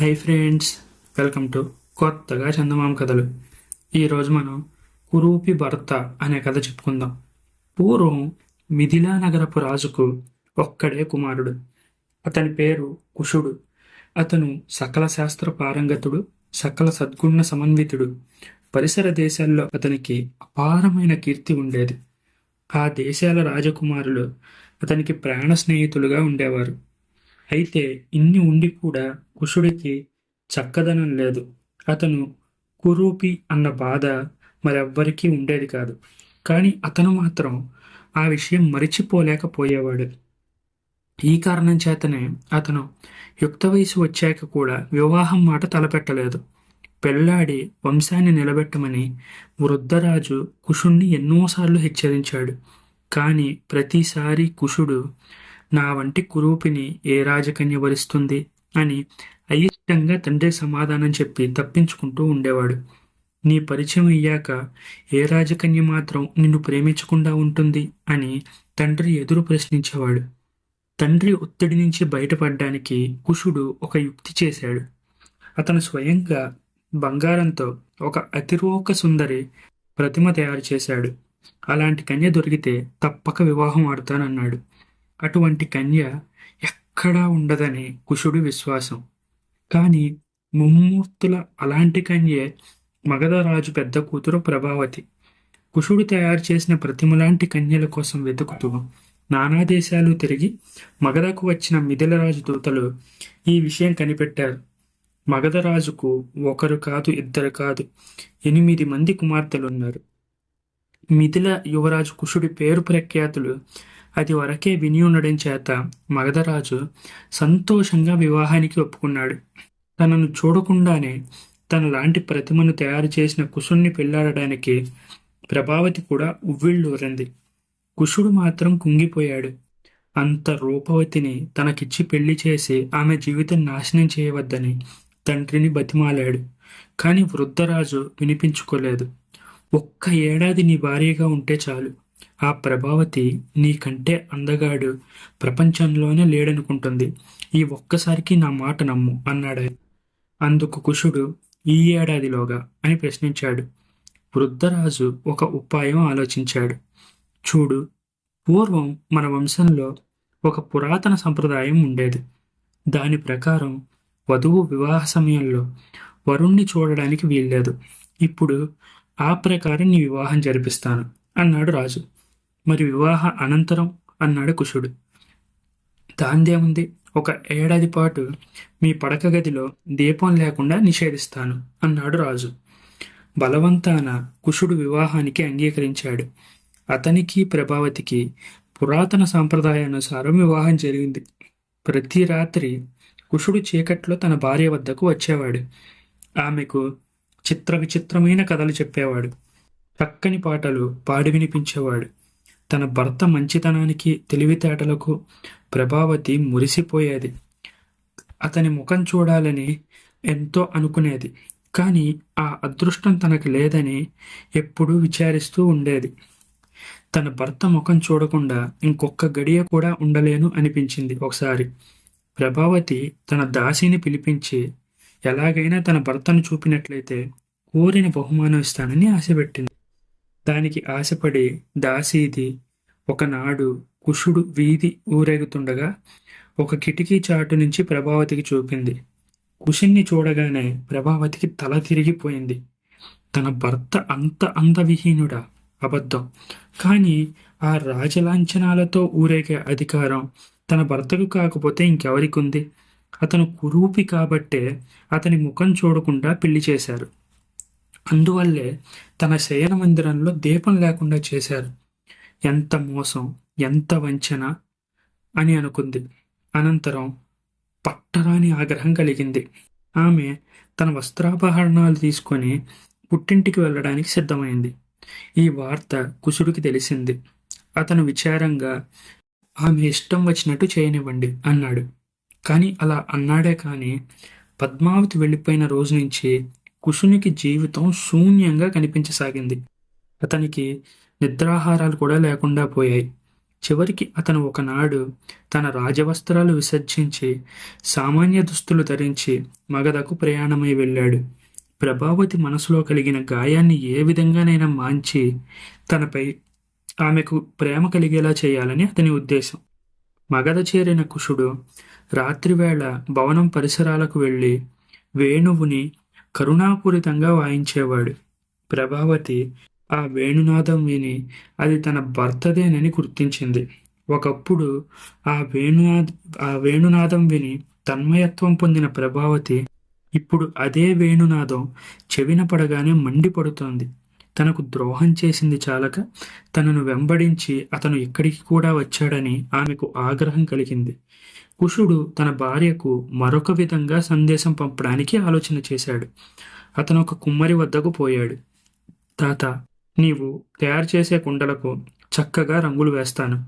Hi friends welcome to కొత్తగా చందమామ కథలు. ఈరోజు మనం కురూపి భర్త అనే కథ చెప్పుకుందాం. పూర్వం మిథిలా నగరపు రాజుకు ఒక్కడే కుమారుడు. అతని పేరు కుషుడు. అతను సకల శాస్త్ర పారంగతుడు సకల సద్గుణ సమన్వితుడు. పరిసర దేశాల్లో అతనికి అపారమైన కీర్తి ఉండేది. ఆ దేశాల రాజకుమారులు అతనికి ప్రాణ స్నేహితులుగా ఉండేవారు. అయితే ఇన్ని ఉండి కూడా కుషుడికి చక్కదనం లేదు. అతను కురూపి అన్న బాధ మరెవ్వరికీ ఉండేది కాదు. కానీ అతను మాత్రం ఆ విషయం మరిచిపోలేకపోయేవాడు. ఈ కారణం చేతనే అతను యుక్త వయసు వచ్చాక కూడా వివాహం మాట తలపెట్టలేదు. పెళ్ళాడి వంశాన్ని నిలబెట్టమని వృద్ధరాజు కుషుణ్ణి ఎన్నోసార్లు హెచ్చరించాడు. కానీ ప్రతిసారి కుషుడు నా వంటి కురూపిని ఏ రాజకన్య వరిస్తుంది? అని అయిష్టంగా తండ్రి సమాధానం చెప్పి తప్పించుకుంటూ ఉండేవాడు. నీ పరిచయం అయ్యాక ఏ రాజకన్య మాత్రం నిన్ను ప్రేమించకుండా ఉంటుంది? అని తండ్రి ఎదురు ప్రశ్నించేవాడు. తండ్రి ఒత్తిడి నుంచి బయటపడడానికి కుషుడు ఒక యుక్తి చేశాడు. అతను స్వయంగా బంగారంతో ఒక అతిరోక సుందరి ప్రతిమ తయారు చేశాడు. అలాంటి కన్య దొరికితే తప్పక వివాహం ఆడతానన్నాడు. అటువంటి కన్య ఎక్కడా ఉండదని కుషుడి విశ్వాసం. కానీ ముమ్మూర్తుల అలాంటి కన్యే మగధరాజు పెద్ద కూతురు ప్రభావతి. కుషుడు తయారు చేసిన ప్రతిమలాంటి కన్యల కోసం వెతుకుతూ నానా దేశాలు తిరిగి మగధకు వచ్చిన మిథిలరాజు దూతలు ఈ విషయం కనిపెట్టారు. మగధరాజుకు ఒకరు కాదు ఇద్దరు కాదు ఎనిమిది మంది కుమార్తెలున్నారు. మిథిల యువరాజు కుషుడి పేరు ప్రఖ్యాతులు అది వరకే విని ఉండడం చేత? మగధరాజు సంతోషంగా వివాహానికి ఒప్పుకున్నాడు. తనను చూడకుండానే తన లాంటి ప్రతిమను తయారు చేసిన కుషుణ్ణి పెళ్ళాడడానికి ప్రభావతి కూడా ఉవ్విళ్ళూరింది. కుషుడు మాత్రం కుంగిపోయాడు. అంత రూపవతిని తనకిచ్చి పెళ్ళి చేసి ఆమె జీవితం నాశనం చేయవద్దని తండ్రిని బతిమాలాడు. కానీ వృద్ధరాజు వినిపించుకోలేదు. ఒక్క ఏడాది నీ భార్యగా ఉంటే చాలు. ఆ ప్రభావతి నీకంటే అందగాడు. ప్రపంచంలోనే లేడనుకుంటుంది. ఈ ఒక్కసారికి నా మాట నమ్ము అన్నాడు అందుకు కుషుడు ఈ ఏడాదిలోగా అని ప్రశ్నించాడు. వృద్ధరాజు ఒక ఉపాయం ఆలోచించాడు. చూడు పూర్వం మన వంశంలో ఒక పురాతన సంప్రదాయం ఉండేది. దాని ప్రకారం వధువు వివాహ సమయంలో వరుణ్ణి చూడడానికి వీల్లేదు. ఇప్పుడు ఆ ప్రకారం నీ వివాహం జరిపిస్తాను అన్నాడు రాజు. మరి వివాహ అనంతరం అన్నాడు కుషుడు దాందేముంది ఒక ఏడాది పాటు మీ పడక గదిలో దీపం లేకుండా నిషేధిస్తాను అన్నాడు రాజు. బలవంతాన కుషుడు వివాహానికి అంగీకరించాడు. అతనికి ప్రభావతికి పురాతన సాంప్రదాయానుసారం వివాహం జరిగింది. ప్రతి రాత్రి కుషుడు చీకట్లో తన భార్య వద్దకు వచ్చేవాడు. ఆమెకు చిత్ర విచిత్రమైన కథలు చెప్పేవాడు. చక్కని పాటలు పాడి వినిపించేవాడు. తన భర్త మంచితనానికి తెలివితేటలకు ప్రభావతి మురిసిపోయేది. అతని ముఖం చూడాలని ఎంతో అనుకునేది. కానీ ఆ అదృష్టం తనకు లేదని ఎప్పుడూ విచారిస్తూ ఉండేది. తన భర్త ముఖం చూడకుండా ఇంకొక గడియ కూడా ఉండలేను అనిపించింది ఒకసారి. ప్రభావతి తన దాసిని పిలిపించి ఎలాగైనా తన భర్తను చూపినట్లయితే కోరిన బహుమానం ఇస్తానని ఆశపెట్టింది. దానికి ఆశపడి దాసీది ఒకనాడు కుషుడు వీధి ఊరేగుతుండగా ఒక కిటికీ చాటు నుంచి ప్రభావతికి చూపింది. కుషుణ్ణి చూడగానే ప్రభావతికి తల తిరిగిపోయింది. తన భర్త అంత అందవిహీనుడా? అబద్ధం. కానీ ఆ రాజలాంఛనాలతో ఊరేగే అధికారం తన భర్తకు కాకపోతే ఇంకెవరికి ఉంది అతను కురూపి కాబట్టే అతని ముఖం చూడకుండా పెళ్ళి చేశారు. అందువల్లే తన శయన మందిరంలో దీపం లేకుండా చేశారు. ఎంత మోసం ఎంత వంచన అని అనుకుంది. అనంతరం పట్టరాని ఆగ్రహం కలిగింది. ఆమె తన వస్త్రాపహరణాలు తీసుకొని పుట్టింటికి వెళ్ళడానికి సిద్ధమైంది. ఈ వార్త కుసుడికి తెలిసింది. అతను విచారంగా ఆమె ఇష్టం వచ్చినట్టు చేయనివ్వండి అన్నాడు. కానీ అలా అన్నాడే కానీ పద్మావతి వెళ్ళిపోయిన రోజు నుంచి కుషునికి జీవితం శూన్యంగా కనిపించసాగింది. అతనికి నిద్రాహారాలు కూడా లేకుండా పోయాయి. చివరికి అతను ఒకనాడు తన రాజవస్త్రాలు విసర్జించి సామాన్య దుస్తులు ధరించి మగధకు ప్రయాణమై వెళ్ళాడు. ప్రభావతి మనసులో కలిగిన గాయాన్ని ఏ విధంగానైనా మాంచి తనపై ఆమెకు ప్రేమ కలిగేలా చేయాలని అతని ఉద్దేశం. మగధ చేరిన కుషుడు రాత్రివేళ భవనం పరిసరాలకు వెళ్ళి వేణువుని కరుణాపూరితంగా వాయించేవాడు. ప్రభావతి ఆ వేణునాదం విని అది తన భర్తదేనని గుర్తించింది. ఒకప్పుడు ఆ వేణునాద ఆ వేణునాదం విని తన్మయత్వం పొందిన ప్రభావతి ఇప్పుడు అదే వేణునాదం చెవిన పడగానే మండిపడుతోంది. తనకు ద్రోహం చేసింది చాలక తనను వెంబడించి అతను ఇక్కడికి కూడా వచ్చాడని ఆమెకు ఆగ్రహం కలిగింది. కుషుడు తన భార్యకు మరొక విధంగా సందేశం పంపడానికి ఆలోచన చేశాడు. అతను ఒక కుమ్మరి వద్దకు పోయాడు. తాత నీవు తయారు చేసే కుండలకు చక్కగా రంగులు వేస్తాను.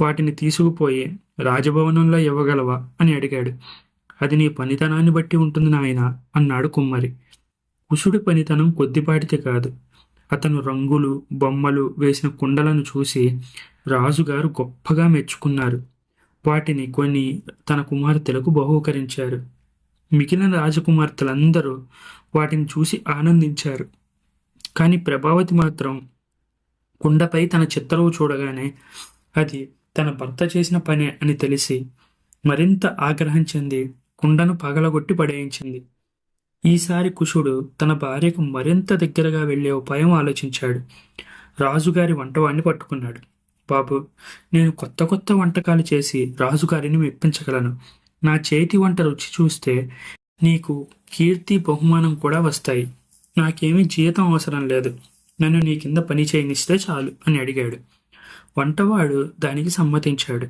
వాటిని తీసుకుపోయి రాజభవనంలో ఇవ్వగలవా అని అడిగాడు. అది నీ పనితనాన్ని బట్టి ఉంటుంది నాయన అన్నాడు కుమ్మరి. కుషుడి పనితనం కొద్దిపాటితే కాదు. అతను రంగులు బొమ్మలు వేసిన కుండలను చూసి రాజుగారు గొప్పగా మెచ్చుకున్నారు. వాటిని కొన్ని తన కుమార్తెలకు బహూకరించారు. మిగిలిన రాజకుమార్తెలందరూ వాటిని చూసి ఆనందించారు. కానీ ప్రభావతి మాత్రం కుండపై తన చిత్తరువు చూడగానే అది తన భర్త చేసిన పనే అని తెలిసి మరింత ఆగ్రహం చెంది కుండను పగలగొట్టి పడేయించింది. ఈసారి కుషుడు తన భార్యకు మరింత దగ్గరగా వెళ్ళే ఉపాయం ఆలోచించాడు. రాజుగారి వంటవాణ్ణి పట్టుకున్నాడు. బాబు నేను కొత్త కొత్త వంటకాలు చేసి రాజుగారిని మెప్పించగలను. నా చేతి వంట రుచి చూస్తే నీకు కీర్తి బహుమానం కూడా వస్తాయి. నాకేమీ జీతం అవసరం లేదు. నన్ను నీ కింద పని చేయనిస్తే చాలు అని అడిగాడు. వంటవాడు దానికి సమ్మతించాడు.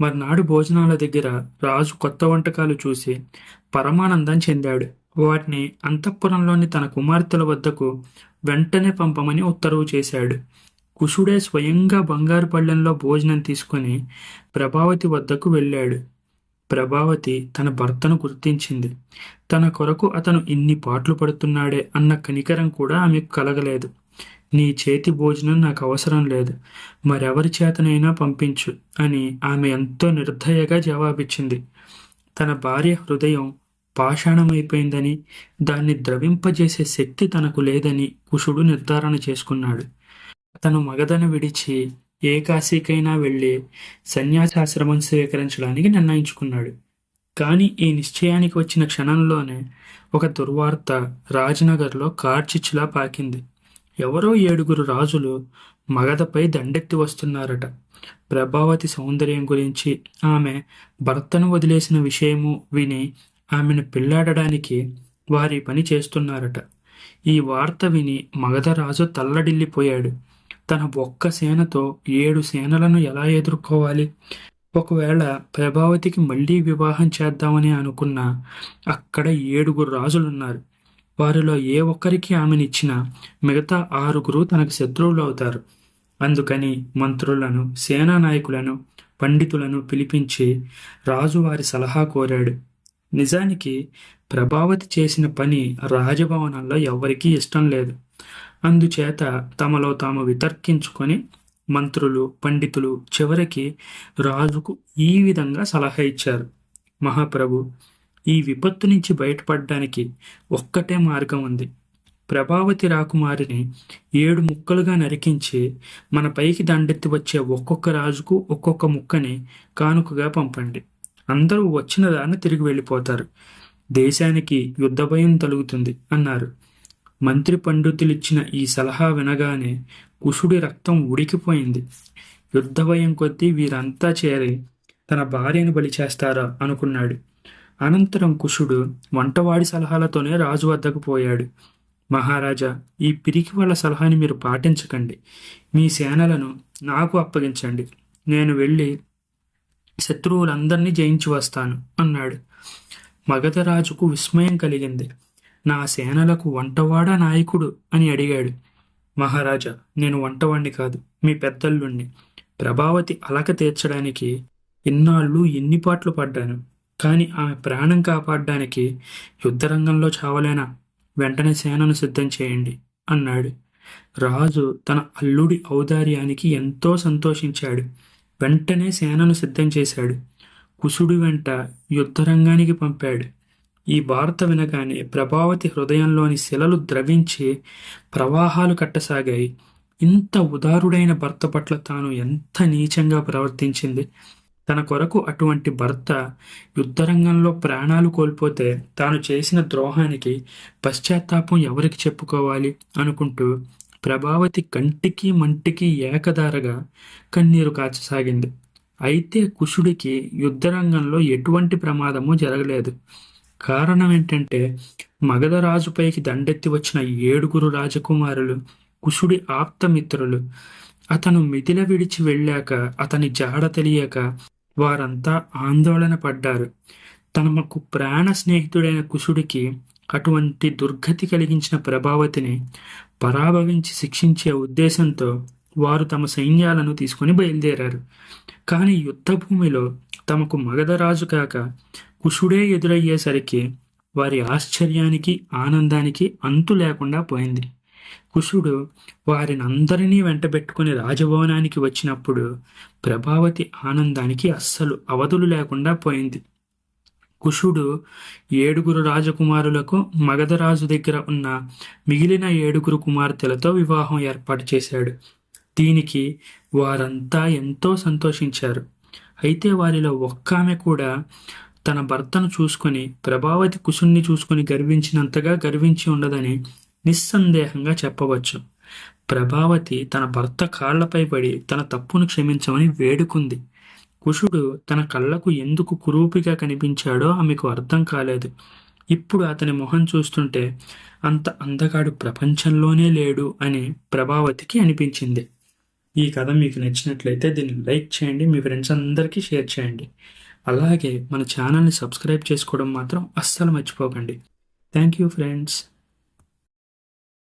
మర్నాడు భోజనాల దగ్గర రాజు కొత్త వంటకాలు చూసి పరమానందం చెందాడు. వాటిని అంతఃపురంలోని తన కుమార్తెల వద్దకు వెంటనే పంపమని ఉత్తర్వు చేశాడు. కుషుడే స్వయంగా బంగారు పళ్ళెంలో భోజనం తీసుకొని ప్రభావతి వద్దకు వెళ్ళాడు. ప్రభావతి తన భర్తను గుర్తించింది. తన కొరకు అతను ఇన్ని పాటలు పడుతున్నాడే అన్న కనికరం కూడా ఆమెకు కలగలేదు. నీ చేతి భోజనం నాకు అవసరం లేదు. మరెవరి చేతనైనా పంపించు అని ఆమె ఎంతో నిర్దయగా జవాబిచ్చింది. తన భార్య హృదయం పాషాణమైపోయిందని దాన్ని ద్రవింపజేసే శక్తి తనకు లేదని కుషుడు నిర్ధారణ చేసుకున్నాడు. తను మగధను విడిచి ఏ కాశీకైనా వెళ్ళి సన్యాసాశ్రమం స్వీకరించడానికి నిర్ణయించుకున్నాడు. కానీ ఈ నిశ్చయానికి వచ్చిన క్షణంలోనే ఒక దుర్వార్త రాజనగర్లో కార్చిచ్చులా పాకింది. ఎవరో ఏడుగురు రాజులు మగధపై దండెత్తి వస్తున్నారట. ప్రభావతి సౌందర్యం గురించి ఆమె భర్తను వదిలేసిన విషయము విని ఆమెను పెళ్ళాడడానికి వారి పని చేస్తున్నారట. ఈ వార్త విని మగధరాజు తల్లడిల్లిపోయాడు. తన ఒక్క సేనతో ఏడు సేనలను ఎలా ఎదుర్కోవాలి? ఒకవేళ ప్రభావతికి మళ్ళీ వివాహం చేద్దామని అనుకున్న అక్కడ ఏడుగురు రాజులున్నారు. వారిలో ఏ ఒక్కరికి ఆమెనిచ్చినా మిగతా ఆరుగురు తనకు శత్రువులు అవుతారు అందుకని మంత్రులను సేనా నాయకులను పండితులను పిలిపించి రాజు వారి సలహా కోరాడు. నిజానికి ప్రభావతి చేసిన పని రాజభవనంలో ఎవరికీ ఇష్టం లేదు. అందుచేత తమలో తాము వితర్కించుకొని మంత్రులు పండితులు చివరికి రాజుకు ఈ విధంగా సలహా ఇచ్చారు. మహాప్రభు ఈ విపత్తు నుంచి బయటపడడానికి ఒక్కటే మార్గం ఉంది. ప్రభావతి రాకుమారిని ఏడు ముక్కలుగా నరికించి మన పైకి దండెత్తి వచ్చే ఒక్కొక్క రాజుకు ఒక్కొక్క ముక్కని కానుకగా పంపండి. అందరూ వచ్చిన దాన్ని తిరిగి వెళ్ళిపోతారు. దేశానికి యుద్ధ భయం తలుగుతుంది అన్నారు. మంత్రి పండితులిచ్చిన ఈ సలహా వినగానే కుషుడి రక్తం ఉడికిపోయింది. యుద్ధ భయం కొద్దీ వీరంతా చేరి తన భార్యను బలి చేస్తారా అనుకున్నాడు. అనంతరం కుషుడు వంటవాడి సలహాలతోనే రాజు వద్దకు పోయాడు. మహారాజా ఈ పిరికి వాళ్ళ సలహాని మీరు పాటించకండి. మీ సేనలను నాకు అప్పగించండి. నేను వెళ్ళి శత్రువులందరినీ జయించి వస్తాను అన్నాడు. మగధరాజుకు విస్మయం కలిగింది. నా సేనలకు వంటవాడ నాయకుడు అని అడిగాడు. మహారాజా నేను వంటవాణ్ణి కాదు మీ పెద్దల్లుణ్ణి. ప్రభావతి అలక తీర్చడానికి ఇన్నాళ్ళు ఎన్ని పాటలు పడ్డాను. కానీ ఆమె ప్రాణం కాపాడడానికి యుద్ధరంగంలో చావలేనా? వెంటనే సేనను సిద్ధం చేయండి అన్నాడు. రాజు తన అల్లుడి ఔదార్యానికి ఎంతో సంతోషించాడు. వెంటనే సేనను సిద్ధం చేశాడు. కుశుడు వెంట యుద్ధరంగానికి పంపాడు. ఈ వార్త వినగానే ప్రభావతి హృదయంలోని శిలలు ద్రవించి ప్రవాహాలు కట్టసాగాయి. ఇంత ఉదారుడైన భర్త పట్ల తాను ఎంత నీచంగా ప్రవర్తించింది. తన కొరకు అటువంటి భర్త యుద్ధరంగంలో ప్రాణాలు కోల్పోతే తాను చేసిన ద్రోహానికి పశ్చాత్తాపం ఎవరికి చెప్పుకోవాలి అనుకుంటూ ప్రభావతి కంటికి మంటికి ఏకధారగా కన్నీరు కాచసాగింది. అయితే కుషుడికి యుద్ధరంగంలో ఎటువంటి ప్రమాదము జరగలేదు. కారణం ఏంటంటే మగధ రాజుపైకి దండెత్తి వచ్చిన ఏడుగురు రాజకుమారులు కుషుడి ఆప్తమిత్రులు. అతను మిథిల విడిచి వెళ్ళాక అతని జాడ తెలియక వారంతా ఆందోళన పడ్డారు. తమకు ప్రాణ స్నేహితుడైన కుషుడికి అటువంటి దుర్గతి కలిగించిన ప్రభావతిని పరాభవించి శిక్షించే ఉద్దేశంతో వారు తమ సైన్యాలను తీసుకొని బయలుదేరారు. కానీ యుద్ధభూమిలో తమకు మగధరాజు కాక కుషుడే ఎదురయ్యేసరికి వారి ఆశ్చర్యానికి ఆనందానికి అంతు లేకుండా పోయింది. కుషుడు వారిని అందరినీ వెంటబెట్టుకుని రాజభవనానికి వచ్చినప్పుడు ప్రభావతి ఆనందానికి అస్సలు అవధులు లేకుండా పోయింది. కుషుడు ఏడుగురు రాజకుమారులకు మగధరాజు దగ్గర ఉన్న మిగిలిన ఏడుగురు కుమార్తెలతో వివాహం ఏర్పాటు చేశాడు. దీనికి వారంతా ఎంతో సంతోషించారు. అయితే వారిలో ఒక్క ఆమె కూడా తన భర్తను చూసుకొని ప్రభావతి కుశుణ్ణి చూసుకొని గర్వించినంతగా గర్వించి ఉండదని నిస్సందేహంగా చెప్పవచ్చు. ప్రభావతి తన భర్త కాళ్ళపై పడి తన తప్పును క్షమించమని వేడుకుంది. కుషుడు తన కళ్ళకు ఎందుకు కురూపిగా కనిపించాడో ఆమెకు అర్థం కాలేదు. ఇప్పుడు అతని మొహం చూస్తుంటే అంత అందగాడు ప్రపంచంలోనే లేడు అని ప్రభావతికి అనిపించింది. ఈ కథ మీకు నచ్చినట్లయితే దీన్ని లైక్ చేయండి మీ ఫ్రెండ్స్ అందరికీ షేర్ చేయండి. అలాగే మన ఛానల్ని సబ్స్క్రైబ్ చేసుకోవడం మాత్రం అస్సలు మర్చిపోకండి. Thank you friends.